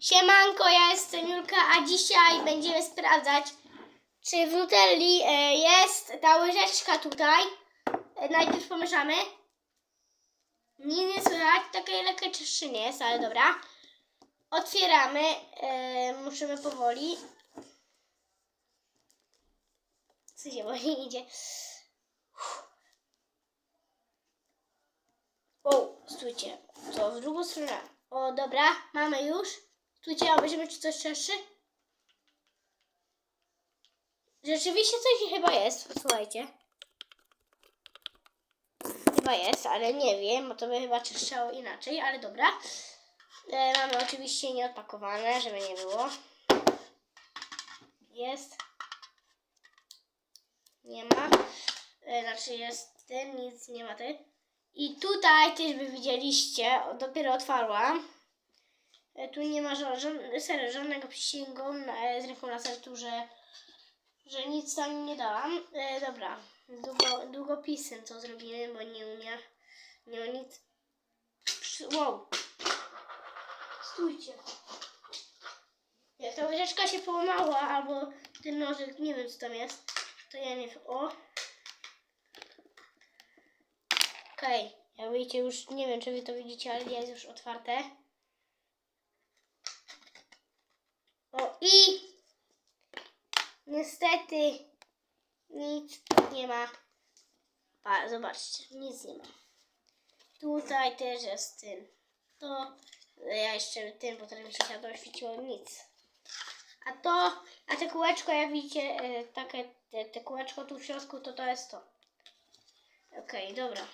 Siemanko, ja jestem Julka, a dzisiaj będziemy sprawdzać, czy w Nutelli e, jest ta łyżeczka tutaj. E, najpierw pomieszamy. Nie, nie słychać, takie lekkie czyszczenie jest, ale dobra. Otwieramy, e, musimy powoli. Co się wolniej idzie? O, stójcie. Co, w drugą stronę. O, dobra, mamy już. Stójcie, obejrzymy, czy coś czeszczy. Rzeczywiście coś chyba jest, posłuchajcie. Chyba jest, ale nie wiem, bo to by chyba czyszczało inaczej, ale dobra. E, mamy oczywiście nieodpakowane, żeby nie było. Jest. Nie ma. E, znaczy jest ten, nic nie ma ty. I tutaj też by widzieliście, dopiero otwarłam. E, Tu nie ma żadnego przysięgu e, z ręką na sercu, że, że nic tam nie dałam. E, dobra, Długo, długopisem to zrobimy, bo nie umie, nie ma nic. Wow. Stójcie. Jak ta łyżeczka się połamała, albo ten nożyk, nie wiem co tam jest, to ja nie wiem. O. Okej, jak widzicie już, nie wiem czy wy to widzicie, ale jest już otwarte. O i niestety nic nie ma. A, zobaczcie, nic nie ma. Tutaj też jest ten. To ja jeszcze tym, bo teraz się światło świeciło nic. A to, a te kółeczko, jak widzicie, e, takie, te, te kółeczko tu w środku, to to jest to. Okej, dobra.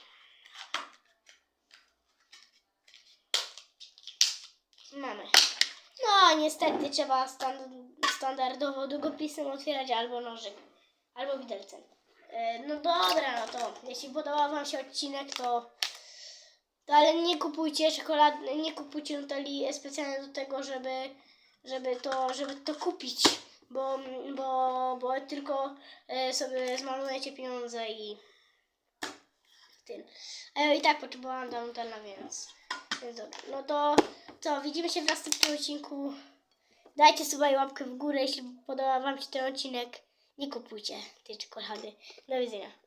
Mamy. Niestety trzeba stan- standardowo długopisem otwierać albo nożyk, albo widelcem. E, No dobra, no to jeśli podobał Wam się odcinek, to, to ale nie kupujcie czekolady, nie kupujcie Nutella specjalnie do tego, żeby, żeby, to, żeby to kupić, bo, bo, bo tylko e, sobie zmarnujecie pieniądze i tym. A ja i tak potrzebowałam do Nutella, więc, więc dobra. No to co, widzimy się w następnym odcinku. Dajcie sobie łapkę w górę, jeśli podoba Wam się ten odcinek. Nie kupujcie tej czekolady. Do widzenia.